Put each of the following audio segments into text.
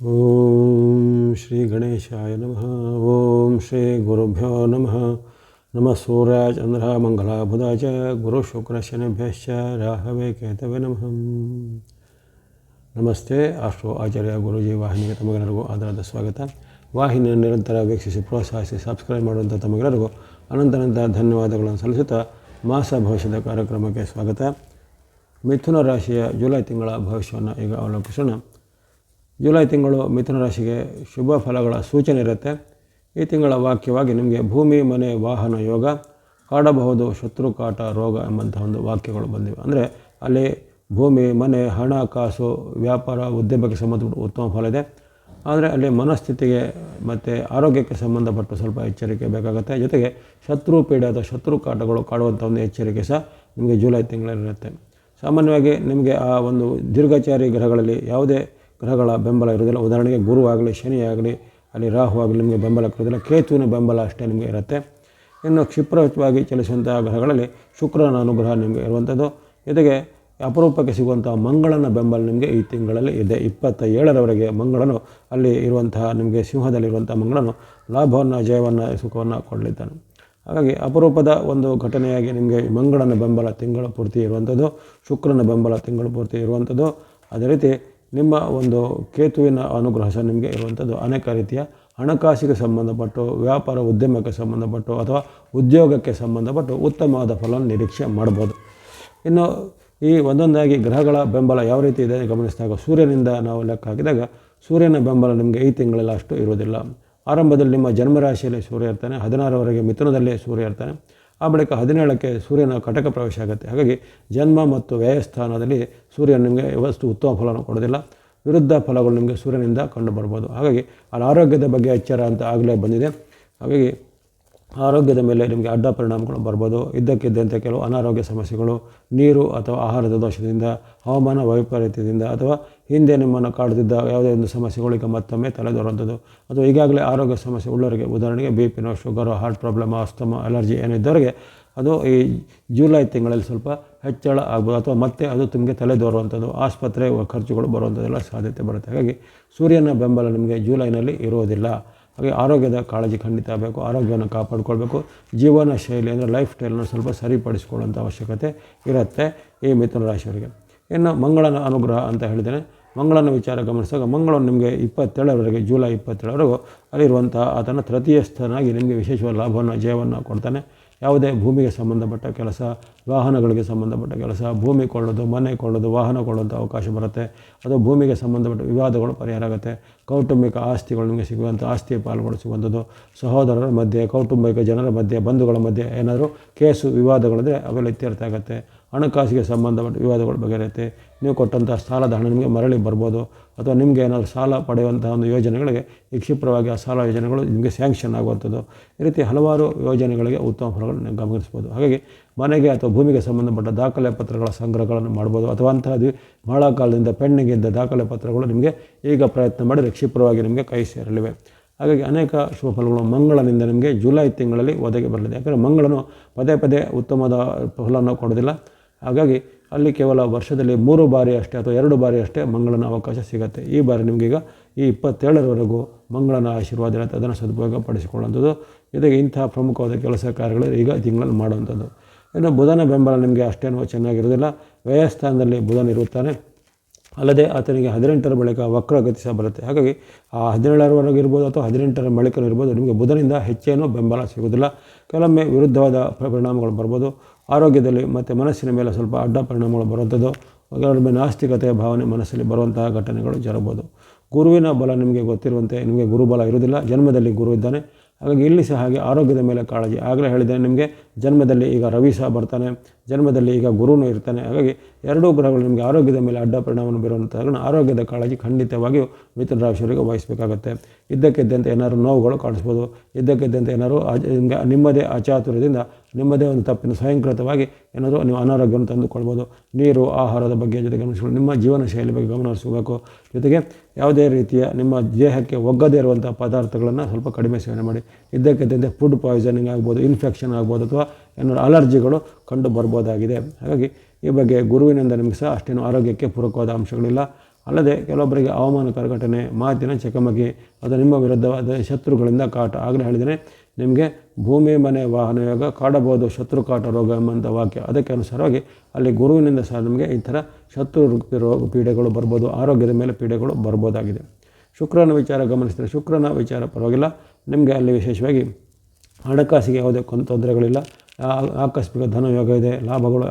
ಓಂ ಶ್ರೀ ಗಣೇಶಾಯ ನಮಃ. ಓಂ ಶ್ರೀ ಗುರುಭ್ಯೋ ನಮಃ. ನಮಃ ಸೂರ್ಯ ಚಂದ್ರ ಮಂಗಲ ಬುಧ ಚ ಗುರು ಶುಕ್ರ ಶನಿಭ್ಯಶ್ಚ ರಾಹವೇ ಕೇತವೇ ನಮಃ. ನಮಸ್ತೆ, ಅಷ್ಟು ಆಚಾರ್ಯ ಗುರುಜಿ, ವಾಹಿನಿಗೆ ತಮಗೆಲ್ಲರಿಗೂ ಆಧಾರದ ಸ್ವಾಗತ. ವಾಹಿನಿಯನ್ನು ನಿರಂತರ ವೀಕ್ಷಿಸಿ, ಪ್ರೋತ್ಸಾಹಿಸಿ, ಸಬ್ಸ್ಕ್ರೈಬ್ ಮಾಡುವಂಥ ತಮಗೆಲ್ಲರಿಗೂ ಅನಂತನಂತ ಧನ್ಯವಾದಗಳನ್ನು ಸಲ್ಲಿಸುತ್ತಾ ಮಾಸ ಭವಿಷ್ಯದ ಕಾರ್ಯಕ್ರಮಕ್ಕೆ ಸ್ವಾಗತ. ಮಿಥುನ ರಾಶಿಯ ಜುಲೈ ತಿಂಗಳ ಭವಿಷ್ಯವನ್ನು ಈಗ ಅವಲೋಕಿಸೋಣ. ಜುಲೈ ತಿಂಗಳು ಮಿಥುನ ರಾಶಿಗೆ ಶುಭ ಫಲಗಳ ಸೂಚನೆ ಇರುತ್ತೆ. ಈ ತಿಂಗಳ ವಾಕ್ಯವಾಗಿ ನಿಮಗೆ ಭೂಮಿ, ಮನೆ, ವಾಹನ, ಯೋಗ, ಕಾಡಬಹುದು, ಶತ್ರು, ಕಾಟ, ರೋಗ ಎಂಬಂಥ ಒಂದು ವಾಕ್ಯಗಳು ಬಂದಿವೆ. ಅಂದರೆ ಅಲ್ಲಿ ಭೂಮಿ, ಮನೆ, ಹಣ, ಕಾಸು, ವ್ಯಾಪಾರ ಉದ್ಯಮಕ್ಕೆ ಸಂಬಂಧಪಟ್ಟು ಉತ್ತಮ ಫಲ ಇದೆ. ಆದರೆ ಅಲ್ಲಿ ಮನಸ್ಥಿತಿಗೆ ಮತ್ತು ಆರೋಗ್ಯಕ್ಕೆ ಸಂಬಂಧಪಟ್ಟು ಸ್ವಲ್ಪ ಎಚ್ಚರಿಕೆ ಬೇಕಾಗುತ್ತೆ. ಜೊತೆಗೆ ಶತ್ರು ಪೀಡೆ ಅಥವಾ ಶತ್ರು ಕಾಟಗಳು ಕಾಡುವಂಥ ಒಂದು ಎಚ್ಚರಿಕೆ ಸಹ ನಿಮಗೆ ಜುಲೈ ತಿಂಗಳಲ್ಲಿರುತ್ತೆ. ಸಾಮಾನ್ಯವಾಗಿ ನಿಮಗೆ ಆ ಒಂದು ದೀರ್ಘಚಾರಿ ಗ್ರಹಗಳಲ್ಲಿ ಯಾವುದೇ ಗ್ರಹಗಳ ಬೆಂಬಲ ಇರೋದಿಲ್ಲ ಉದಾಹರಣೆಗೆ ಗುರು ಆಗಲಿ, ಶನಿ ಆಗಲಿ, ಅಲ್ಲಿ ರಾಹು ಆಗಲಿ ನಿಮಗೆ ಬೆಂಬಲ ಕೊಡೋದಿಲ್ಲ ಕೇತುವಿನ ಬೆಂಬಲ ಅಷ್ಟೇ ನಿಮಗೆ ಇರುತ್ತೆ. ಇನ್ನು ಕ್ಷಿಪ್ರವಾಗಿ ಚಲಿಸುವಂಥ ಗ್ರಹಗಳಲ್ಲಿ ಶುಕ್ರನ ಅನುಗ್ರಹ ನಿಮಗೆ ಇರುವಂಥದ್ದು. ಜೊತೆಗೆ ಅಪರೂಪಕ್ಕೆ ಸಿಗುವಂಥ ಮಂಗಳನ ಬೆಂಬಲ ನಿಮಗೆ ಈ ತಿಂಗಳಲ್ಲಿ ಇದೆ. ಇಪ್ಪತ್ತ ಏಳರವರೆಗೆ ಮಂಗಳನು ಅಲ್ಲಿ ಇರುವಂತಹ ನಿಮಗೆ ಸಿಂಹದಲ್ಲಿರುವಂಥ ಮಂಗಳನು ಲಾಭವನ್ನು, ಜಯವನ್ನು, ಸುಖವನ್ನು ಕೊಡಲಿದ್ದಾನೆ. ಹಾಗಾಗಿ ಅಪರೂಪದ ಒಂದು ಘಟನೆಯಾಗಿ ನಿಮಗೆ ಮಂಗಳನ ಬೆಂಬಲ ತಿಂಗಳ ಪೂರ್ತಿ ಇರುವಂಥದ್ದು, ಶುಕ್ರನ ಬೆಂಬಲ ತಿಂಗಳ ಪೂರ್ತಿ ಇರುವಂಥದ್ದು. ಅದೇ ರೀತಿ ನಿಮ್ಮ ಒಂದು ಕೇತುವಿನ ಅನುಗ್ರಹ ಸಹ ನಿಮಗೆ ಇರುವಂಥದ್ದು. ಅನೇಕ ರೀತಿಯ ಹಣಕಾಸಿಗೆ ಸಂಬಂಧಪಟ್ಟು, ವ್ಯಾಪಾರ ಉದ್ಯಮಕ್ಕೆ ಸಂಬಂಧಪಟ್ಟು ಅಥವಾ ಉದ್ಯೋಗಕ್ಕೆ ಸಂಬಂಧಪಟ್ಟು ಉತ್ತಮವಾದ ಫಲವನ್ನು ನಿರೀಕ್ಷೆ ಮಾಡ್ಬೋದು. ಇನ್ನು ಈ ಒಂದೊಂದಾಗಿ ಗ್ರಹಗಳ ಬೆಂಬಲ ಯಾವ ರೀತಿ ಇದೆ ಗಮನಿಸಿದಾಗ, ಸೂರ್ಯನಿಂದ ನಾವು ಲೆಕ್ಕ ಹಾಕಿದಾಗ ಸೂರ್ಯನ ಬೆಂಬಲ ನಿಮಗೆ ಈ ತಿಂಗಳಲ್ಲಿ ಅಷ್ಟು ಇರುವುದಿಲ್ಲ. ಆರಂಭದಲ್ಲಿ ನಿಮ್ಮ ಜನ್ಮರಾಶಿಯಲ್ಲಿ ಸೂರ್ಯ ಇರ್ತಾನೆ ಹದಿನಾರವರೆಗೆ ಮಿಥುನದಲ್ಲಿ ಸೂರ್ಯ ಇರ್ತಾನೆ. ಆ ಬಳಿಕ ಹದಿನೇಳಕ್ಕೆ ಸೂರ್ಯನ ಕಟಕ ಪ್ರವೇಶ ಆಗುತ್ತೆ. ಹಾಗಾಗಿ ಜನ್ಮ ಮತ್ತು ವ್ಯಯಸ್ಥಾನದಲ್ಲಿ ಸೂರ್ಯ ನಿಮಗೆ ವಸ್ತು ಉತ್ತಮ ಫಲವನ್ನು ಕೊಡೋದಿಲ್ಲ. ವಿರುದ್ಧ ಫಲಗಳು ನಿಮಗೆ ಸೂರ್ಯನಿಂದ ಕಂಡು ಬರ್ಬೋದು. ಹಾಗಾಗಿ ಅಲ್ಲಿ ಆರೋಗ್ಯದ ಬಗ್ಗೆ ಎಚ್ಚರ ಅಂತ ಆಗಲೇ ಬಂದಿದೆ. ಹಾಗಾಗಿ ಆರೋಗ್ಯದ ಮೇಲೆ ನಿಮಗೆ ಅಡ್ಡ ಪರಿಣಾಮಗಳು ಬರ್ಬೋದು. ಇದ್ದಕ್ಕಿದ್ದಂತೆ ಕೆಲವು ಅನಾರೋಗ್ಯ ಸಮಸ್ಯೆಗಳು, ನೀರು ಅಥವಾ ಆಹಾರದ ದೋಷದಿಂದ, ಹವಾಮಾನ ವೈಪರೀತ್ಯದಿಂದ ಅಥವಾ ಹಿಂದೆ ನಿಮ್ಮನ್ನು ಕಾಡುತ್ತಿದ್ದ ಯಾವುದೇ ಒಂದು ಸಮಸ್ಯೆಗಳು ಈಗ ಮತ್ತೊಮ್ಮೆ ತಲೆದೋರುವಂಥದ್ದು ಅಥವಾ ಈಗಾಗಲೇ ಆರೋಗ್ಯ ಸಮಸ್ಯೆ ಉಳ್ಳವರಿಗೆ ಉದಾಹರಣೆಗೆ B ಪಿನೋ sugar, heart problem asthma allergy ಏನಿದ್ದವರಿಗೆ ಅದು ಈ ಜುಲೈ ತಿಂಗಳಲ್ಲಿ ಸ್ವಲ್ಪ ಹೆಚ್ಚಳ ಆಗ್ಬೋದು ಅಥವಾ ಮತ್ತೆ ಅದು ನಿಮಗೆ ತಲೆದೋರುವಂಥದ್ದು ಆಸ್ಪತ್ರೆ ಖರ್ಚುಗಳು ಬರುವಂಥದ್ದೆಲ್ಲ ಸಾಧ್ಯತೆ ಬರುತ್ತೆ. ಹಾಗಾಗಿ ಸೂರ್ಯನ ಬೆಂಬಲ ನಿಮಗೆ ಜುಲೈನಲ್ಲಿ ಇರೋದಿಲ್ಲ ಹಾಗೆ ಆರೋಗ್ಯದ ಕಾಳಜಿ ಖಂಡಿತ ಬೇಕು. ಆರೋಗ್ಯವನ್ನು ಕಾಪಾಡಿಕೊಳ್ಬೇಕು. ಜೀವನ ಶೈಲಿ ಅಂದರೆ ಲೈಫ್ ಸ್ಟೈಲನ್ನು ಸ್ವಲ್ಪ ಸರಿಪಡಿಸ್ಕೊಳ್ಳೋಂಥ ಅವಶ್ಯಕತೆ ಇರುತ್ತೆ ಈ ಮಿಥುನ ರಾಶಿಯವರಿಗೆ. ಇನ್ನು ಮಂಗಳನ ಅನುಗ್ರಹ ಅಂತ ಹೇಳಿದ್ದೇನೆ. ಮಂಗಳನ ವಿಚಾರ ಗಮನಿಸಿದಾಗ ಮಂಗಳನು ನಿಮಗೆ ಇಪ್ಪತ್ತೇಳರವರೆಗೆ, ಜುಲೈ ಇಪ್ಪತ್ತೇಳರವರೆಗೂ ಅಲ್ಲಿರುವಂಥ ಆತನ ತೃತೀಯ ಸ್ಥಾನಾಗಿ ನಿಮಗೆ ವಿಶೇಷವಾದ ಲಾಭವನ್ನು, ಜಯವನ್ನು ಕೊಡ್ತಾನೆ. ಯಾವುದೇ ಭೂಮಿಗೆ ಸಂಬಂಧಪಟ್ಟ ಕೆಲಸ, ವಾಹನಗಳಿಗೆ ಸಂಬಂಧಪಟ್ಟ ಕೆಲಸ, ಭೂಮಿ ಕೊಳ್ಳೋದು, ಮನೆ ಕೊಳ್ಳೋದು, ವಾಹನ ಕೊಳ್ಳೋದು ಅವಕಾಶ ಬರುತ್ತೆ. ಅದು ಭೂಮಿಗೆ ಸಂಬಂಧಪಟ್ಟ ವಿವಾದಗಳು ಪರಿಹಾರ ಆಗುತ್ತೆ. ಕೌಟುಂಬಿಕ ಆಸ್ತಿಗಳು ನಿಮಗೆ ಸಿಗುವಂಥ ಆಸ್ತಿಯ ಪಾಲುಗಳು ಸಿಗುವಂಥದ್ದು. ಸಹೋದರರ ಮಧ್ಯೆ, ಕೌಟುಂಬಿಕ ಜನರ ಮಧ್ಯೆ, ಬಂಧುಗಳ ಮಧ್ಯೆ ಏನಾದರೂ ಕೇಸು, ವಿವಾದಗಳಿದ್ರೆ ಅವೆಲ್ಲ ಇತ್ಯರ್ಥ ಆಗುತ್ತೆ. ಹಣಕಾಸಿಗೆ ಸಂಬಂಧಪಟ್ಟ ವಿವಾದಗಳು ಬಗೆಹರಿಯುತ್ತೆ. ನೀವು ಕೊಟ್ಟಂಥ ಸಾಲದ ಹಣ ನಿಮಗೆ ಮರಳಿ ಬರ್ಬೋದು. ಅಥವಾ ನಿಮಗೆ ಏನಾದರೂ ಸಾಲ ಪಡೆಯುವಂಥ ಒಂದು ಯೋಜನೆಗಳಿಗೆ ಈ ಆ ಸಾಲ ಯೋಜನೆಗಳು ನಿಮಗೆ ಸ್ಯಾಂಕ್ಷನ್ ಆಗುವಂಥದ್ದು. ಈ ರೀತಿ ಹಲವಾರು ಯೋಜನೆಗಳಿಗೆ ಉತ್ತಮ ಫಲಗಳನ್ನು ನೀವು ಗಮನಿಸ್ಬೋದು ಹಾಗಾಗಿ ಮನೆಗೆ ಅಥವಾ ಭೂಮಿಗೆ ಸಂಬಂಧಪಟ್ಟ ದಾಖಲೆ ಪತ್ರಗಳ ಸಂಗ್ರಹಗಳನ್ನು ಮಾಡ್ಬೋದು ಅಥವಾ ಅಂಥದ್ದು ಬಹಳ ಕಾಲದಿಂದ ಪೆಂಡಿಂಗ್ ಇದ್ದ ದಾಖಲೆ ಪತ್ರಗಳು ನಿಮಗೆ ಈಗ ಪ್ರಯತ್ನ ಮಾಡಿ ಕ್ಷಿಪ್ರವಾಗಿ ನಿಮಗೆ ಕೈ ಸೇರಲಿವೆ. ಹಾಗಾಗಿ ಅನೇಕ ಶುಭ ಫಲಗಳು ಮಂಗಳನಿಂದ ನಿಮಗೆ ಜುಲೈ ತಿಂಗಳಲ್ಲಿ ಒದಗಿ ಬರಲಿದೆ. ಯಾಕಂದರೆ ಮಂಗಳನು ಪದೇ ಪದೇ ಉತ್ತಮದ ಫಲವನ್ನು ಕೊಡೋದಿಲ್ಲ ಹಾಗಾಗಿ ಅಲ್ಲಿ ಕೇವಲ ವರ್ಷದಲ್ಲಿ ಮೂರು ಬಾರಿ ಅಷ್ಟೇ ಅಥವಾ ಎರಡು ಬಾರಿ ಅಷ್ಟೇ ಮಂಗಳನ ಅವಕಾಶ ಸಿಗುತ್ತೆ. ಈ ಬಾರಿ ನಿಮಗೀಗ ಈ ಇಪ್ಪತ್ತೇಳರವರೆಗೂ ಮಂಗಳನ ಆಶೀರ್ವಾದ ಇರುತ್ತೆ. ಅದನ್ನು ಸದುಪಯೋಗ ಪಡಿಸಿಕೊಳ್ಳುವಂಥದ್ದು ಜೊತೆಗೆ ಇಂಥ ಪ್ರಮುಖವಾದ ಕೆಲಸ ಕಾರ್ಯಗಳು ಈಗ ತಿಂಗಳಲ್ಲಿ ಮಾಡುವಂಥದ್ದು. ಇನ್ನು ಬುಧನ ಬೆಂಬಲ ನಿಮಗೆ ಅಷ್ಟೇನೂ ಚೆನ್ನಾಗಿರೋದಿಲ್ಲ ವ್ಯಯಸ್ಥಾನದಲ್ಲಿ ಬುಧನ ಇರುತ್ತಾನೆ. ಅಲ್ಲದೆ ಆತನಿಗೆ ಹದಿನೆಂಟರ ಬಳಿಕ ವಕ್ರಗತಿ ಸಹ ಬರುತ್ತೆ. ಹಾಗಾಗಿ ಆ ಹದಿನೇಳರವರೆಗೆ ಇರ್ಬೋದು ಅಥವಾ ಹದಿನೆಂಟರ ಬಳಿಕ ಇರ್ಬೋದು. ನಿಮಗೆ ಬುಧನಿಂದ ಹೆಚ್ಚೇನೂ ಬೆಂಬಲ ಸಿಗೋದಿಲ್ಲ ಕೆಲವೊಮ್ಮೆ ವಿರುದ್ಧವಾದ ಪರಿಣಾಮಗಳು ಬರ್ಬೋದು. ಆರೋಗ್ಯದಲ್ಲಿ ಮತ್ತು ಮನಸ್ಸಿನ ಮೇಲೆ ಸ್ವಲ್ಪ ಅಡ್ಡ ಪರಿಣಾಮಗಳು ಬರುವಂಥದ್ದು ಕೆಲವೊಮ್ಮೆ ನಾಸ್ತಿಕತೆಯ ಭಾವನೆ ಮನಸ್ಸಲ್ಲಿ ಬರುವಂತಹ ಘಟನೆಗಳು ಜರಬಹುದು ಗುರುವಿನ ಬಲ ನಿಮಗೆ ಗೊತ್ತಿರುವಂತೆ ನಿಮಗೆ ಗುರುಬಲ ಇರುವುದಿಲ್ಲ, ಜನ್ಮದಲ್ಲಿ ಗುರು ಇದ್ದಾನೆ. ಹಾಗಾಗಿ ಇಲ್ಲಿ ಸಹ ಹಾಗೆ ಆರೋಗ್ಯದ ಮೇಲೆ ಕಾಳಜಿ. ಆಗಲೇ ಹೇಳಿದ್ದೇನೆ ನಿಮಗೆ, ಜನ್ಮದಲ್ಲಿ ಈಗ ರವಿ ಸಹ ಬರ್ತಾನೆ. ಜನ್ಮದಲ್ಲಿ ಈಗ ಗುರುನೂ ಇರ್ತಾನೆ. ಹಾಗಾಗಿ ಎರಡೂ ಗ್ರಹಗಳು ನಿಮಗೆ ಆರೋಗ್ಯದ ಮೇಲೆ ಅಡ್ಡ ಪರಿಣಾಮವನ್ನು ಬೀರುವಂಥ ಆರೋಗ್ಯದ ಕಾಳಜಿ ಖಂಡಿತವಾಗಿಯೂ ಮಿಥುನ ರಾಶಿಯವರಿಗೆ ವಹಿಸಬೇಕಾಗುತ್ತೆ. ಇದ್ದಕ್ಕಿದ್ದಂತೆ ಏನಾದರೂ ನೋವುಗಳು ಕಾಣಿಸ್ಬೋದು. ಇದ್ದಕ್ಕಿದ್ದಂತೆ ಏನಾದರೂ ನಿಮ್ಮದೇ ಅಚಾತುರ್ಯದಿಂದ ನಿಮ್ಮದೇ ಒಂದು ತಪ್ಪಿನ ಸ್ವಯಂಕೃತವಾಗಿ ಏನಾದರೂ ನೀವು ಅನಾರೋಗ್ಯವನ್ನು ತಂದುಕೊಳ್ಬೋದು. ನೀರು, ಆಹಾರದ ಬಗ್ಗೆ ಜೊತೆ ಗಮನಿಸಿಕೊಂಡು ನಿಮ್ಮ ಜೀವನ ಶೈಲಿ ಬಗ್ಗೆ ಗಮನ ಜೊತೆಗೆ ಯಾವುದೇ ರೀತಿಯ ನಿಮ್ಮ ದೇಹಕ್ಕೆ ಒಗ್ಗದೇ ಇರುವಂಥ ಪದಾರ್ಥಗಳನ್ನು ಸ್ವಲ್ಪ ಕಡಿಮೆ ಸೇವನೆ ಮಾಡಿ. ಇದ್ದಕ್ಕಿದ್ದಂತೆ ಫುಡ್ ಪಾಯ್ಸನಿಂಗ್ ಆಗ್ಬೋದು ಇನ್ಫೆಕ್ಷನ್ ಆಗ್ಬೋದು ಅಥವಾ ಏನಾದರೂ ಅಲರ್ಜಿಗಳು ಕಂಡು ಬರ್ಬೋದಾಗಿದೆ. ಹಾಗಾಗಿ ಈ ಬಗ್ಗೆ ಗುರುವಿನಿಂದ ನಿಮಗೆ ಸಹ ಅಷ್ಟೇನು ಆರೋಗ್ಯಕ್ಕೆ ಪೂರಕವಾದ ಅಂಶಗಳಿಲ್ಲ. ಅಲ್ಲದೆ ಕೆಲವೊಬ್ಬರಿಗೆ ಅವಮಾನಕರ ಘಟನೆ ಮಾತಿನ ಚಕಮಕಿ ಅದು ನಿಮ್ಮ ವಿರುದ್ಧವಾದ ಶತ್ರುಗಳಿಂದ ಕಾಟ. ಆಗಲೇ ಹೇಳಿದರೆ ನಿಮಗೆ ಭೂಮಿ, ಮನೆ, ವಾಹನ ಯೋಗ, ಕಾಡಬಹುದು ಶತ್ರು ಕಾಟ ರೋಗ ಎಂಬಂಥ ವಾಕ್ಯ. ಅದಕ್ಕೆ ಅನುಸಾರವಾಗಿ ಅಲ್ಲಿ ಗುರುವಿನಿಂದ ಸಹ ನಿಮಗೆ ಈ ಥರ ಶತ್ರು ರೋಗ ಪೀಡೆಗಳು ಬರ್ಬೋದು, ಆರೋಗ್ಯದ ಮೇಲೆ ಪೀಡೆಗಳು ಬರ್ಬೋದಾಗಿದೆ. ಶುಕ್ರನ ವಿಚಾರ ಗಮನಿಸಿದರೆ ಶುಕ್ರನ ವಿಚಾರ ಪರವಾಗಿಲ್ಲ. ನಿಮಗೆ ಅಲ್ಲಿ ವಿಶೇಷವಾಗಿ ಹಣಕಾಸಿಗೆ ಯಾವುದೇ ತೊಂದರೆಗಳಿಲ್ಲ. ಆಕಸ್ಮಿಕ ಧನಯೋಗ ಇದೆ, ಲಾಭಗಳು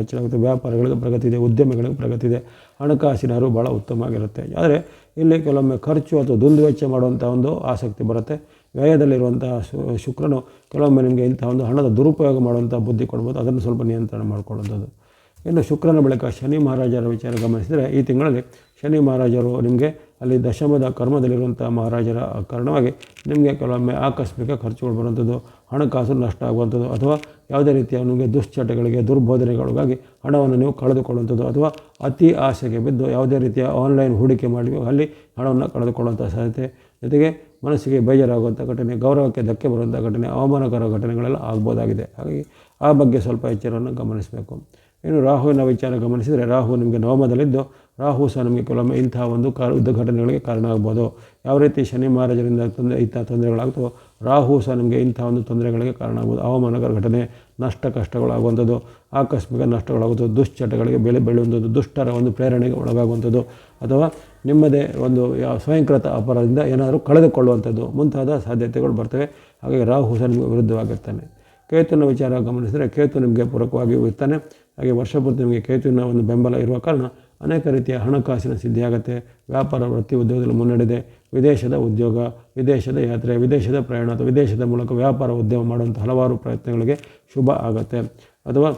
ಹೆಚ್ಚಾಗುತ್ತೆ, ವ್ಯಾಪಾರಗಳಿಗೆ ಪ್ರಗತಿ ಇದೆ, ಉದ್ಯಮಿಗಳಿಗೆ ಪ್ರಗತಿ ಇದೆ ಹಣಕಾಸಿನ ಅರಿವು ಭಾಳ ಉತ್ತಮವಾಗಿರುತ್ತೆ ಆದರೆ ಇಲ್ಲಿ ಕೆಲವೊಮ್ಮೆ ಖರ್ಚು ಅಥವಾ ದುಂದುವೆಚ್ಚ ಮಾಡುವಂಥ ಒಂದು ಆಸಕ್ತಿ ಬರುತ್ತೆ. ವ್ಯಯದಲ್ಲಿರುವಂಥ ಶುಕ್ರನು ಕೆಲವೊಮ್ಮೆ ನಿಮಗೆ ಇಂಥ ಒಂದು ಹಣದ ದುರುಪಯೋಗ ಮಾಡುವಂಥ ಬುದ್ಧಿ ಕೊಡ್ಬೋದು. ಅದನ್ನು ಸ್ವಲ್ಪ ನಿಯಂತ್ರಣ ಮಾಡ್ಕೊಳ್ಳೋಂಥದ್ದು ಇನ್ನು ಶುಕ್ರನ ಬಳಿಕ ಶನಿ ಮಹಾರಾಜರ ವಿಚಾರ ಗಮನಿಸಿದರೆ ಈ ತಿಂಗಳಲ್ಲಿ ಶನಿ ಮಹಾರಾಜರು ನಿಮಗೆ ಅಲ್ಲಿ ದಶಮದ ಕರ್ಮದಲ್ಲಿರುವಂಥ ಮಹಾರಾಜರ ಕಾರಣವಾಗಿ ನಿಮಗೆ ಕೆಲವೊಮ್ಮೆ ಆಕಸ್ಮಿಕ ಖರ್ಚುಗಳು ಬರುವಂಥದ್ದು, ಹಣಕಾಸು ನಷ್ಟ ಆಗುವಂಥದ್ದು ಅಥವಾ ಯಾವುದೇ ರೀತಿಯ ನಿಮಗೆ ದುಶ್ಚಟಗಳಿಗೆ, ದುರ್ಬೋಧನೆಗಳಿಗಾಗಿ ಹಣವನ್ನು ನೀವು ಕಳೆದುಕೊಳ್ಳುವಂಥದ್ದು ಅಥವಾ ಅತಿ ಆಸೆಗೆ ಬಿದ್ದು ಯಾವುದೇ ರೀತಿಯ ಆನ್ಲೈನ್ ಹೂಡಿಕೆ ಮಾಡಿ ಅಲ್ಲಿ ಹಣವನ್ನು ಕಳೆದುಕೊಳ್ಳುವಂಥ ಸಾಧ್ಯತೆ. ಜೊತೆಗೆ ಮನಸ್ಸಿಗೆ ಬೇಜಾರಾಗುವಂಥ ಘಟನೆ, ಗೌರವಕ್ಕೆ ಧಕ್ಕೆ ಬರುವಂಥ ಘಟನೆ, ಅವಮಾನಕರ ಘಟನೆಗಳೆಲ್ಲ ಆಗ್ಬೋದಾಗಿದೆ. ಹಾಗಾಗಿ ಆ ಬಗ್ಗೆ ಸ್ವಲ್ಪ ಎಚ್ಚರವನ್ನು ಗಮನಿಸಬೇಕು. ಇನ್ನು ರಾಹುವಿನ ವಿಚಾರ ಗಮನಿಸಿದರೆ ರಾಹು ನಿಮಗೆ ನವಮದಲ್ಲಿದ್ದು, ರಾಹು ಸಹ ನಿಮಗೆ ಕೆಲವೊಮ್ಮೆ ಇಂತಹ ಒಂದು ಕಾರ ಯುದ್ಧ ಘಟನೆಗಳಿಗೆ ಕಾರಣ ಆಗ್ಬೋದು. ಯಾವ ರೀತಿ ಶನಿ ಮಹಾರಾಜರಿಂದ ತೊಂದರೆ ಇಂಥ ತೊಂದರೆಗಳಾಗ್ತವೋ, ರಾಹು ಸಹ ನಿಮಗೆ ಇಂಥ ಒಂದು ತೊಂದರೆಗಳಿಗೆ ಕಾರಣ ಆಗ್ಬೋದು. ಅವಮಾನಕರ ಘಟನೆ, ನಷ್ಟ ಕಷ್ಟಗಳಾಗುವಂಥದ್ದು, ಆಕಸ್ಮಿಕ ನಷ್ಟಗಳಾಗುವಂಥದ್ದು, ದುಶ್ಚಟಗಳಿಗೆ ಬೆಳೆ ಬೆಳೆಯುವಂಥದ್ದು ದುಷ್ಟರ ಒಂದು ಪ್ರೇರಣೆಗೆ ಒಳಗಾಗುವಂಥದ್ದು, ಅಥವಾ ನಿಮ್ಮದೇ ಒಂದು ಸ್ವಯಂಕೃತ ಅಪರಾಧದಿಂದ ಏನಾದರೂ ಕಳೆದುಕೊಳ್ಳುವಂಥದ್ದು ಮುಂತಾದ ಸಾಧ್ಯತೆಗಳು ಬರ್ತವೆ. ಹಾಗಾಗಿ ರಾಹು ಸಹ ನಿಮಗೆ ವಿರುದ್ಧವಾಗಿರ್ತಾನೆ. ಕೇತುವಿನ ವಿಚಾರ ಗಮನಿಸಿದರೆ ಕೇತು ನಿಮಗೆ ಪೂರಕವಾಗಿ ಇರ್ತಾನೆ ಹಾಗೆ ವರ್ಷಪೂರ್ತಿ ನಿಮಗೆ ಕೇತುವಿನ ಒಂದು ಬೆಂಬಲ ಇರುವ ಕಾರಣ ಅನೇಕ ರೀತಿಯ ಹಣಕಾಸಿನ ಸಿದ್ಧಿಯಾಗುತ್ತೆ. ವ್ಯಾಪಾರ ವೃತ್ತಿ ಉದ್ಯೋಗದಲ್ಲಿ ಮುನ್ನಡೆದೆ. ವಿದೇಶದ ಉದ್ಯೋಗ, ವಿದೇಶದ ಯಾತ್ರೆ, ವಿದೇಶದ ಪ್ರಯಾಣ ಅಥವಾ ವಿದೇಶದ ಮೂಲಕ ವ್ಯಾಪಾರ ಉದ್ಯಮ ಮಾಡುವಂಥ ಹಲವಾರು ಪ್ರಯತ್ನಗಳಿಗೆ ಶುಭ ಆಗುತ್ತೆ. ಅಥವಾ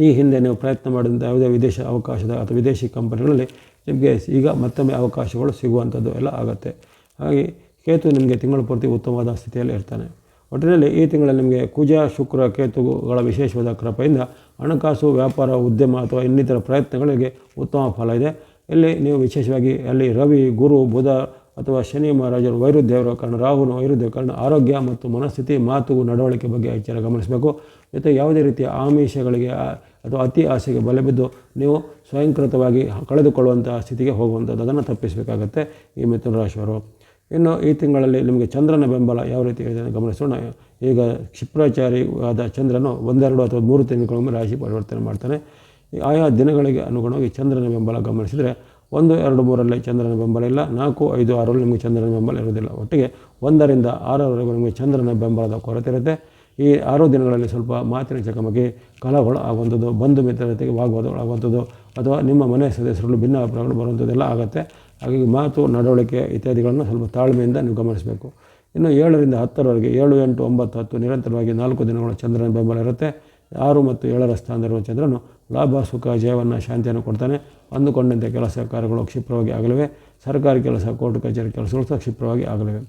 ಈ ಹಿಂದೆ ನೀವು ಪ್ರಯತ್ನ ಮಾಡಿದಂಥ ಯಾವುದೇ ವಿದೇಶ ಅವಕಾಶದ ಅಥವಾ ವಿದೇಶಿ ಕಂಪನಿಗಳಲ್ಲಿ ನಿಮಗೆ ಈಗ ಮತ್ತೊಮ್ಮೆ ಅವಕಾಶಗಳು ಸಿಗುವಂಥದ್ದು ಎಲ್ಲ ಆಗುತ್ತೆ. ಹಾಗೆ ಕೇತು ನಿಮಗೆ ತಿಂಗಳ ಪೂರ್ತಿ ಉತ್ತಮವಾದ ಸ್ಥಿತಿಯಲ್ಲಿ ಇರ್ತಾನೆ. ಒಟ್ಟಿನಲ್ಲಿ ಈ ತಿಂಗಳಲ್ಲಿ ನಿಮಗೆ ಕುಜ ಶುಕ್ರ, ಕೇತುಗಳ ವಿಶೇಷವಾದ ಕೃಪೆಯಿಂದ ಹಣಕಾಸು, ವ್ಯಾಪಾರ, ಉದ್ಯಮ ಅಥವಾ ಇನ್ನಿತರ ಪ್ರಯತ್ನಗಳಿಗೆ ಉತ್ತಮ ಫಲ ಇದೆ. ಇಲ್ಲಿ ನೀವು ವಿಶೇಷವಾಗಿ ಅಲ್ಲಿ ರವಿ, ಗುರು, ಬುಧ ಅಥವಾ ಶನಿ ಮಹಾರಾಜರು ವೈರುಧ್ಯ ಕಾರಣ ರಾಹುನ ವೈರುಧ್ಯ ಕಾರಣ ಆರೋಗ್ಯ ಮತ್ತು ಮನಸ್ಥಿತಿ, ಮಾತು, ನಡವಳಿಕೆ ಬಗ್ಗೆ ಎಚ್ಚರ ಗಮನಿಸಬೇಕು. ಜೊತೆ ಯಾವುದೇ ರೀತಿಯ ಆಮಿಷಗಳಿಗೆ ಅಥವಾ ಅತಿ ಆಸೆಗೆ ಬಲೆ ಬಿದ್ದು ನೀವು ಸ್ವಯಂಕೃತವಾಗಿ ಕಳೆದುಕೊಳ್ಳುವಂಥ ಸ್ಥಿತಿಗೆ ಹೋಗುವಂಥದ್ದು ಅದನ್ನು ತಪ್ಪಿಸಬೇಕಾಗತ್ತೆ. ಈ ಮಿಥುನ ರಾಶಿಯವರು. ಇನ್ನು ಈ ತಿಂಗಳಲ್ಲಿ ನಿಮಗೆ ಚಂದ್ರನ ಬೆಂಬಲ ಯಾವ ರೀತಿ ಇದೆ ಗಮನಿಸೋಣ. ಈಗ ಕ್ಷಿಪ್ರಾಚಾರಿ ಆದ ಚಂದ್ರನು ಒಂದೆರಡು ಅಥವಾ ಮೂರು ತಿಂಗಳೊಮ್ಮೆ ರಾಶಿ ಪರಿವರ್ತನೆ ಮಾಡ್ತಾನೆ. ಆಯಾ ದಿನಗಳಿಗೆ ಅನುಗುಣವಾಗಿ ಚಂದ್ರನ ಬೆಂಬಲ ಗಮನಿಸಿದರೆ ಒಂದು, ಎರಡು, ಮೂರರಲ್ಲಿ ಚಂದ್ರನ ಬೆಂಬಲ ಇಲ್ಲ, ನಾಲ್ಕು, ಐದು, ಆರರಲ್ಲಿ ನಿಮಗೆ ಚಂದ್ರನ ಬೆಂಬಲ ಇರುವುದಿಲ್ಲ. ಒಟ್ಟಿಗೆ ಒಂದರಿಂದ ಆರರವರೆಗೂ ನಿಮಗೆ ಚಂದ್ರನ ಬೆಂಬಲದ ಕೊರತೆ ಇರುತ್ತೆ. ಈ ಆರು ದಿನಗಳಲ್ಲಿ ಸ್ವಲ್ಪ ಮಾತಿನ ಚಕಮಕಿ ಕಲಹಗಳು ಆಗುವಂಥದ್ದು ಬಂಧು ಮಿತ್ರತೆಗೆ ವಾಗ್ವಾದಗಳು ಆಗುವಂಥದ್ದು ಅಥವಾ ನಿಮ್ಮ ಮನೆ ಸದಸ್ಯರುಗಳು ಭಿನ್ನ ಅಭಿಪ್ರಾಯಗಳು ಬರುವಂಥದ್ದೆಲ್ಲ ಆಗುತ್ತೆ. ಹಾಗಾಗಿ ಮಾತು, ನಡವಳಿಕೆ ಇತ್ಯಾದಿಗಳನ್ನು ಸ್ವಲ್ಪ ತಾಳ್ಮೆಯಿಂದ ನೀವು ಗಮನಿಸಬೇಕು. ಇನ್ನು ಏಳರಿಂದ ಹತ್ತರವರೆಗೆ, ಏಳು, ಎಂಟು, ಒಂಬತ್ತು, ಹತ್ತು ನಿರಂತರವಾಗಿ ನಾಲ್ಕು ದಿನಗಳ ಚಂದ್ರನ ಬೆಂಬಲ ಇರುತ್ತೆ. ಆರು ಮತ್ತು ಏಳರ ಸ್ಥಾನದಲ್ಲಿರುವ ಚಂದ್ರನು ಲಾಭ, ಸುಖ, ಜಯವನ್ನು, ಶಾಂತಿಯನ್ನು ಕೊಡ್ತಾನೆ. ಅಂದುಕೊಂಡಂತೆ ಕೆಲಸ ಕಾರ್ಯಗಳು ಕ್ಷಿಪ್ರವಾಗಿ ಆಗಲಿವೆ. ಸರ್ಕಾರಿ ಕೆಲಸ, ಕೋರ್ಟ್, ಕಚೇರಿ ಕೆಲಸಗಳು ಸಹ ಕ್ಷಿಪ್ರವಾಗಿ ಆಗಲಿವೆ.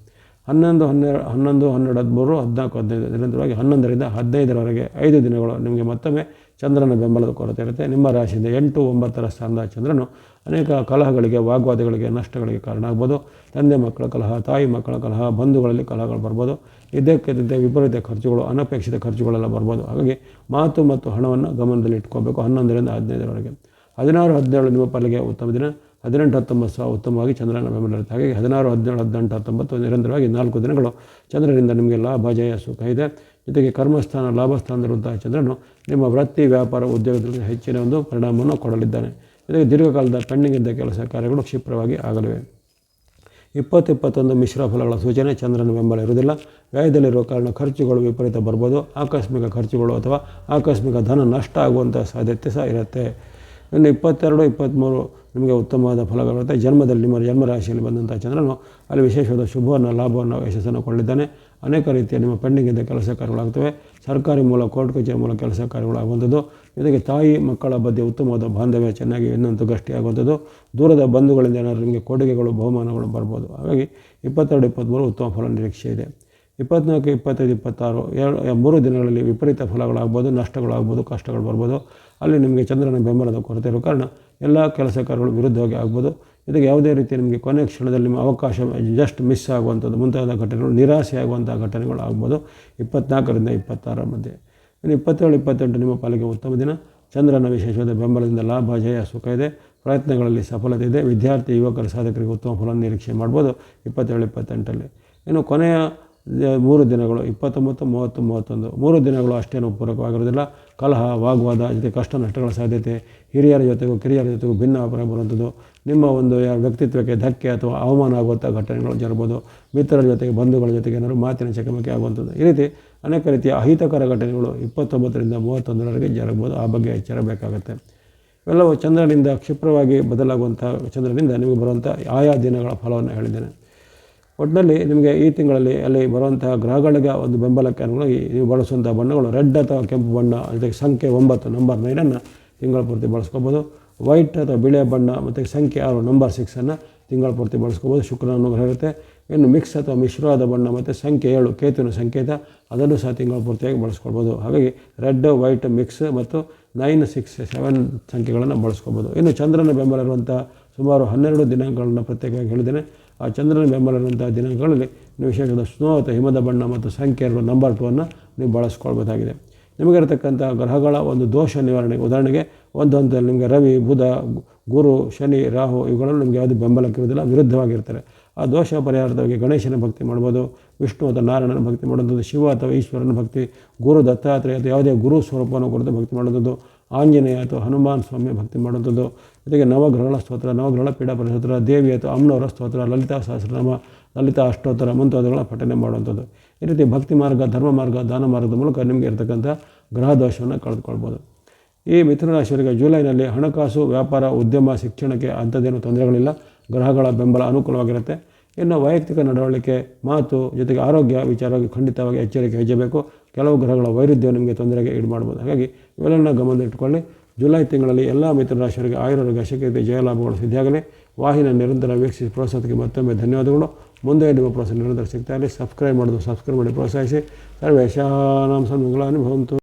ಹನ್ನೊಂದು ಹನ್ನೆರಡು ಹನ್ನೊಂದು, ಹನ್ನೆರಡು, ಹದಿಮೂರು, ಹದಿನಾಲ್ಕು, ಹದಿನೈದು ನಿರಂತರವಾಗಿ ಹನ್ನೊಂದರಿಂದ ಹದಿನೈದರವರೆಗೆ ಐದು ದಿನಗಳು ನಿಮಗೆ ಮತ್ತೊಮ್ಮೆ ಚಂದ್ರನ ಬೆಂಬಲದ ಕೊರತೆ ಇರುತ್ತೆ. ನಿಮ್ಮ ರಾಶಿಯಿಂದ ಎಂಟು, ಒಂಬತ್ತರ ಸ್ಥಾನದ ಚಂದ್ರನು ಅನೇಕ ಕಲಹಗಳಿಗೆ, ವಾಗ್ವಾದಗಳಿಗೆ, ನಷ್ಟಗಳಿಗೆ ಕಾರಣ ಆಗ್ಬೋದು. ತಂದೆ ಮಕ್ಕಳ ಕಲಹ, ತಾಯಿ ಮಕ್ಕಳ ಕಲಹ, ಬಂಧುಗಳಲ್ಲಿ ಕಲಹಗಳು ಬರ್ಬೋದು. ಇದಕ್ಕಿದ್ದಂತೆ ವಿಪರೀತ ಖರ್ಚುಗಳು, ಅನಪೇಕ್ಷಿತ ಖರ್ಚುಗಳೆಲ್ಲ ಬರ್ಬೋದು. ಹಾಗಾಗಿ ಮಾತು ಮತ್ತು ಹಣವನ್ನು ಗಮನದಲ್ಲಿ ಇಟ್ಕೋಬೇಕು ಹನ್ನೊಂದರಿಂದ ಹದಿನೈದರವರೆಗೆ. ಹದಿನಾರು, ಹದಿನೇಳು ನಿಮ್ಮ ಪಾಲಿಗೆ ಉತ್ತಮ ದಿನ. ಹದಿನೆಂಟು ಹತ್ತೊಂಬತ್ತು ಸಹ ಉತ್ತಮವಾಗಿ ಚಂದ್ರನ ಬೆಂಬಲ ಇರುತ್ತೆ. ಹಾಗಾಗಿ ಹದಿನಾರು, ಹದಿನೇಳು, ಹದಿನೆಂಟು, ಹತ್ತೊಂಬತ್ತು ನಿರಂತರವಾಗಿ ನಾಲ್ಕು ದಿನಗಳು ಚಂದ್ರನಿಂದ ನಿಮಗೆ ಲಾಭ, ಜಯ, ಸುಖ ಇದೆ. ಜೊತೆಗೆ ಕರ್ಮಸ್ಥಾನ ಲಾಭಸ್ಥಾನದಲ್ಲಿರುವಂತಹ ಚಂದ್ರನು ನಿಮ್ಮ ವೃತ್ತಿ, ವ್ಯಾಪಾರ, ಉದ್ಯೋಗದಲ್ಲಿ ಹೆಚ್ಚಿನ ಒಂದು ಪರಿಣಾಮವನ್ನು ಕೊಡಲಿದ್ದಾನೆ. ಜೊತೆಗೆ ದೀರ್ಘಕಾಲದ ಪೆಂಡಿಂಗ್ ಇದ್ದ ಕೆಲಸ ಕಾರ್ಯಗಳು ಕ್ಷಿಪ್ರವಾಗಿ ಆಗಲಿವೆ. ಇಪ್ಪತ್ತು ಇಪ್ಪತ್ತೊಂದು ಮಿಶ್ರ ಫಲಗಳ ಸೂಚನೆ ಚಂದ್ರನ ಬೆಂಬಲ ಇರುವುದಿಲ್ಲ. ವ್ಯಯದಲ್ಲಿರುವ ಕಾರಣ ಖರ್ಚುಗಳು ವಿಪರೀತ ಬರ್ಬೋದು. ಆಕಸ್ಮಿಕ ಖರ್ಚುಗಳು ಅಥವಾ ಆಕಸ್ಮಿಕ ಧನ ನಷ್ಟ ಆಗುವಂಥ ಸಾಧ್ಯತೆ ಸಹ ಇರುತ್ತೆ. ಇನ್ನು ಇಪ್ಪತ್ತೆರಡು, ಇಪ್ಪತ್ತ್ಮೂರು ನಿಮಗೆ ಉತ್ತಮವಾದ ಫಲಗಳು ಬರುತ್ತೆ. ಜನ್ಮದಲ್ಲಿ ನಿಮ್ಮ ಜನ್ಮರಾಶಿಯಲ್ಲಿ ಬಂದಂಥ ಚಂದ್ರನು ಅಲ್ಲಿ ವಿಶೇಷವಾದ ಶುಭವನ್ನು ಲಾಭವನ್ನು ಯಶಸ್ಸನ್ನು ಕೊಳ್ಳಿದ್ದಾನೆ ಅನೇಕ ರೀತಿಯ ನಿಮ್ಮ ಪೆಂಡಿಂಗ್ ಇದ್ದ ಕೆಲಸ ಕಾರ್ಯಗಳಾಗ್ತವೆ. ಸರ್ಕಾರಿ ಮೂಲ, ಕೋರ್ಟ್ ಕಚೇರಿ ಮೂಲ ಕೆಲಸ ಕಾರ್ಯಗಳಾಗುವಂಥದ್ದು. ಜೊತೆಗೆ ತಾಯಿ, ಮಕ್ಕಳ ಬಗ್ಗೆ ಉತ್ತಮವಾದ ಬಾಂಧವ್ಯ ಚೆನ್ನಾಗಿ ಇನ್ನೊಂದು ಗಟ್ಟಿಯಾಗುವಂಥದ್ದು ದೂರದ ಬಂಧುಗಳಿಂದ ಏನಾದರೂ ನಿಮಗೆ ಕೊಡುಗೆಗಳು, ಬಹುಮಾನಗಳು ಬರ್ಬೋದು. ಹಾಗಾಗಿ ಇಪ್ಪತ್ತೆರಡು, ಇಪ್ಪತ್ತ್ಮೂರು ಉತ್ತಮ ಫಲ ನಿರೀಕ್ಷೆ ಇದೆ. ಇಪ್ಪತ್ನಾಲ್ಕು, ಇಪ್ಪತ್ತೈದು, ಇಪ್ಪತ್ತಾರು, ಎರಡು ಮೂರು ದಿನಗಳಲ್ಲಿ ವಿಪರೀತ ಫಲಗಳಾಗ್ಬೋದು, ನಷ್ಟಗಳಾಗ್ಬೋದು, ಕಷ್ಟಗಳು ಬರ್ಬೋದು. ಅಲ್ಲಿ ನಿಮಗೆ ಚಂದ್ರನ ಬೆಂಬಲದ ಕೊರತೆ ಇರೋ ಕಾರಣ ಎಲ್ಲ ಕೆಲಸ ಕಾರ್ಯಗಳು ವಿರುದ್ಧವಾಗಿ ಆಗ್ಬೋದು. ಇದಕ್ಕೆ ಯಾವುದೇ ರೀತಿ ನಿಮಗೆ ಕೊನೆ ಕ್ಷಣದಲ್ಲಿ ನಿಮ್ಮ ಅವಕಾಶ ಜಸ್ಟ್ ಮಿಸ್ ಆಗುವಂಥದ್ದು, ಮುಂತಾದ ಘಟನೆಗಳು, ನಿರಾಸೆ ಆಗುವಂಥ ಘಟನೆಗಳು ಆಗ್ಬೋದು. ಇಪ್ಪತ್ನಾಲ್ಕರಿಂದ ಇಪ್ಪತ್ತಾರರ ಮಧ್ಯೆ. ಇನ್ನು ಇಪ್ಪತ್ತೇಳು, ಇಪ್ಪತ್ತೆಂಟು ನಿಮ್ಮ ಪಾಲಿಗೆ ಉತ್ತಮ ದಿನ. ಚಂದ್ರನ ವಿಶೇಷವಾದ ಬೆಂಬಲದಿಂದ ಲಾಭ, ಜಯ, ಸುಖ ಇದೆ. ಪ್ರಯತ್ನಗಳಲ್ಲಿ ಸಫಲತೆ ಇದೆ. ವಿದ್ಯಾರ್ಥಿ, ಯುವಕರ, ಸಾಧಕರಿಗೆ ಉತ್ತಮ ಫಲ ನಿರೀಕ್ಷೆ ಮಾಡ್ಬೋದು. ಇಪ್ಪತ್ತೇಳು, ಇಪ್ಪತ್ತೆಂಟರಲ್ಲಿ. ಇನ್ನು ಕೊನೆಯ ಮೂರು ದಿನಗಳು, ಇಪ್ಪತ್ತೊಂಬತ್ತು, ಮೂವತ್ತು, ಮೂವತ್ತೊಂದು. ಮೂರು ದಿನಗಳು ಅಷ್ಟೇನು ಪೂರಕವಾಗಿರೋದಿಲ್ಲ ಕಲಹ, ವಾಗ್ವಾದ, ಜೊತೆ ಕಷ್ಟ ನಷ್ಟಗಳ ಸಾಧ್ಯತೆ, ಹಿರಿಯರ ಜೊತೆಗೂ, ಕಿರಿಯರ ಜೊತೆಗೂ ಭಿನ್ನ ಅಭಿಪ್ರಾಯ ಬರುವಂಥದ್ದು. ನಿಮ್ಮ ಒಂದು ವ್ಯಕ್ತಿತ್ವಕ್ಕೆ ಧಕ್ಕೆ ಅಥವಾ ಅವಮಾನ ಆಗುವಂಥ ಘಟನೆಗಳು ಜರಬಹುದು ಮಿತ್ರರ ಜೊತೆಗೆ, ಬಂಧುಗಳ ಜೊತೆಗೆ ಏನಾದರೂ ಮಾತಿನ ಚಕಮಕಿ ಆಗುವಂಥದ್ದು. ಈ ರೀತಿ ಅನೇಕ ರೀತಿಯ ಅಹಿತಕರ ಘಟನೆಗಳು ಇಪ್ಪತ್ತೊಂಬತ್ತರಿಂದ ಮೂವತ್ತೊಂದರವರೆಗೆ ಜರಬಹುದು ಆ ಬಗ್ಗೆ ಎಚ್ಚರ ಬೇಕಾಗುತ್ತೆ. ಇವೆಲ್ಲವೂ ಚಂದ್ರನಿಂದ ಕ್ಷಿಪ್ರವಾಗಿ ಬದಲಾಗುವಂಥ ಚಂದ್ರನಿಂದ ನಿಮಗೆ ಬರುವಂಥ ಆಯಾ ದಿನಗಳ ಫಲವನ್ನು ಹೇಳಿದ್ದೇನೆ. ಒಟ್ಟಿನಲ್ಲಿ ನಿಮಗೆ ಈ ತಿಂಗಳಲ್ಲಿ ಅಲ್ಲಿ ಬರುವಂತಹ ಗ್ರಹಗಳಿಗೆ ಒಂದು ಬೆಂಬಲಕ್ಕೆ ಅನುಗುಣವಾಗಿ ನೀವು ಬಳಸುವಂಥ ಬಣ್ಣಗಳು ರೆಡ್ ಅಥವಾ ಕೆಂಪು ಬಣ್ಣ ಜೊತೆಗೆ ಸಂಖ್ಯೆ ಒಂಬತ್ತು ನಂಬರ್ ನೈನನ್ನು ತಿಂಗಳ ಪೂರ್ತಿ ಬಳಸ್ಕೋಬೋದು. ವೈಟ್ ಅಥವಾ ಬಿಳಿಯ ಬಣ್ಣ ಮತ್ತು ಸಂಖ್ಯೆ ಆರು ನಂಬರ್ ಸಿಕ್ಸನ್ನು ತಿಂಗಳ ಪೂರ್ತಿ ಬಳಸ್ಕೋಬೋದು. ಶುಕ್ರನ ಅನುಗ್ರಹ ಇರುತ್ತೆ. ಇನ್ನು ಮಿಕ್ಸ್ ಅಥವಾ ಮಿಶ್ರವಾದ ಬಣ್ಣ ಮತ್ತು ಸಂಖ್ಯೆ ಏಳು, ಕೇತುವಿನ ಸಂಕೇತ, ಅದನ್ನು ಸಹ ತಿಂಗಳ ಪೂರ್ತಿಯಾಗಿ ಬಳಸ್ಕೊಳ್ಬೋದು. ಹಾಗಾಗಿ ರೆಡ್ ವೈಟ್ ಮಿಕ್ಸ್ ಮತ್ತು ನೈನ್ ಸಿಕ್ಸ್ ಸೆವೆನ್ ಸಂಖ್ಯೆಗಳನ್ನು ಬಳಸ್ಕೋಬೋದು ಇನ್ನು ಚಂದ್ರನ ಬೆಂಬಲ ಇರುವಂಥ ಸುಮಾರು ಹನ್ನೆರಡು ದಿನಾಂಕಗಳನ್ನು ಪ್ರತ್ಯೇಕವಾಗಿ ಹೇಳಿದ್ದೇನೆ. ಆ ಚಂದ್ರನ ಬೆಂಬಲ ಇರುವಂಥ ದಿನಾಂಕಗಳಲ್ಲಿ ನೀವು ವಿಶೇಷವಾದ ಸ್ನೋ ಅಥವಾ ಹಿಮದ ಬಣ್ಣ ಮತ್ತು ಸಂಖ್ಯೆ ಇರುವ ನಂಬರ್ ಟು ಅನ್ನು ನೀವು ಬಳಸ್ಕೊಳ್ಬೋದಾಗಿದೆ ನಿಮಗಿರತಕ್ಕಂಥ ಗ್ರಹಗಳ ಒಂದು ದೋಷ ನಿವಾರಣೆಗೆ ಉದಾಹರಣೆಗೆ ಒಂದು ಹಂತದಲ್ಲಿ ನಿಮಗೆ ರವಿ, ಬುಧ ಗುರು, ಶನಿ, ರಾಹು ಇವುಗಳನ್ನು ನಿಮಗೆ ಯಾವುದು ಬೆಂಬಲಕ್ಕಿರುವುದಿಲ್ಲ ವಿರುದ್ಧವಾಗಿರ್ತಾರೆ. ಆ ದೋಷ ಪರಿಹಾರದವಾಗಿ ಗಣೇಶನ ಭಕ್ತಿ ಮಾಡ್ಬೋದು, ವಿಷ್ಣು ಅಥವಾ ನಾರಾಯಣನ ಭಕ್ತಿ ಮಾಡುವಂಥದ್ದು, ಶಿವ ಅಥವಾ ಈಶ್ವರನ ಭಕ್ತಿ, ಗುರು ದತ್ತಾತ್ರೇಯ ಅಥವಾ ಯಾವುದೇ ಗುರು ಸ್ವರೂಪವನ್ನು ಕುರಿತು ಭಕ್ತಿ ಮಾಡುವಂಥದ್ದು ಆಂಜನೇಯ ಅಥವಾ ಹನುಮಾನ್ ಸ್ವಾಮಿ ಭಕ್ತಿ ಮಾಡುವಂಥದ್ದು. ಜೊತೆಗೆ ನವಗ್ರಹಗಳ ಸ್ತೋತ್ರ ನವಗ್ರಹಗಳ ಪೀಡಾ ಸ್ತೋತ್ರ ದೇವಿ ಅಥವಾ ಅಮ್ಮನವರ ಸ್ತೋತ್ರ, ಲಲಿತಾ ಸಹಸ್ರನಾಮ, ಲಲಿತಾ ಅಷ್ಟೋತ್ತರ ಮುಂತಾದವುಗಳ ಪಠನೆ ಮಾಡುವಂಥದ್ದು. ಈ ರೀತಿ ಭಕ್ತಿ ಮಾರ್ಗ, ಧರ್ಮ ಮಾರ್ಗ, ದಾನ ಮಾರ್ಗದ ಮೂಲಕ ನಿಮಗೆ ಇರತಕ್ಕಂಥ ಗ್ರಹ ದೋಷವನ್ನು ಕಳೆದುಕೊಳ್ಬೋದು. ಈ ಮಿಥುನ ರಾಶಿಯವರಿಗೆ ಜುಲೈನಲ್ಲಿ ಹಣಕಾಸು, ವ್ಯಾಪಾರ, ಉದ್ಯಮ, ಶಿಕ್ಷಣಕ್ಕೆ ಅಂಥದ್ದೇನು ತೊಂದರೆಗಳಿಲ್ಲ. ಗ್ರಹಗಳ ಬೆಂಬಲ ಅನುಕೂಲವಾಗಿರುತ್ತೆ. ಇನ್ನು ವೈಯಕ್ತಿಕ ನಡವಳಿಕೆ, ಮಾತು, ಜೊತೆಗೆ ಆರೋಗ್ಯ ವಿಚಾರವಾಗಿ ಖಂಡಿತವಾಗಿ ಎಚ್ಚರಿಕೆ ಹೆಜ್ಜಬೇಕು ಕೆಲವು ಗ್ರಹಗಳ ವೈರುಧ್ಯ ನಿಮಗೆ ತೊಂದರೆಗೆ ಈಡು ಮಾಡ್ಬೋದು ಹಾಗಾಗಿ ಇವೆಲ್ಲವನ್ನ ಗಮನದಲ್ಲಿಟ್ಟುಕೊಳ್ಳಿ. ಜುಲೈ ತಿಂಗಳಲ್ಲಿ ಎಲ್ಲ ಮಿತ್ರ ರಾಶಿಯವರಿಗೆ ಆಯುರ್ವೇದ ಶಕ್ತಿ ಜಯಲಾಭಗಳು ಸಿದ್ಧಿಯಾಗಲಿ ವಾಹಿನ ನಿರಂತರ ವೀಕ್ಷಿಸಿ ಪ್ರೋತ್ಸಾಹಕ್ಕೆ ಮತ್ತೊಮ್ಮೆ ಧನ್ಯವಾದಗಳು. ಮುಂದೆ ನಿಮ್ಮ ಪ್ರೋತ್ಸಾಹ ನಿರಂತರ ಸಿಗ್ತಾ ಇರಲಿ. ಸಬ್ಸ್ಕ್ರೈಬ್ ಮಾಡೋದು ಸಬ್ಸ್ಕ್ರೈಬ್ ಮಾಡಿ ಪ್ರೋತ್ಸಾಹಿಸಿ. ಸರ್ವೇಶಾನಾಂ ಸಂಗಳ ಭವಂತು.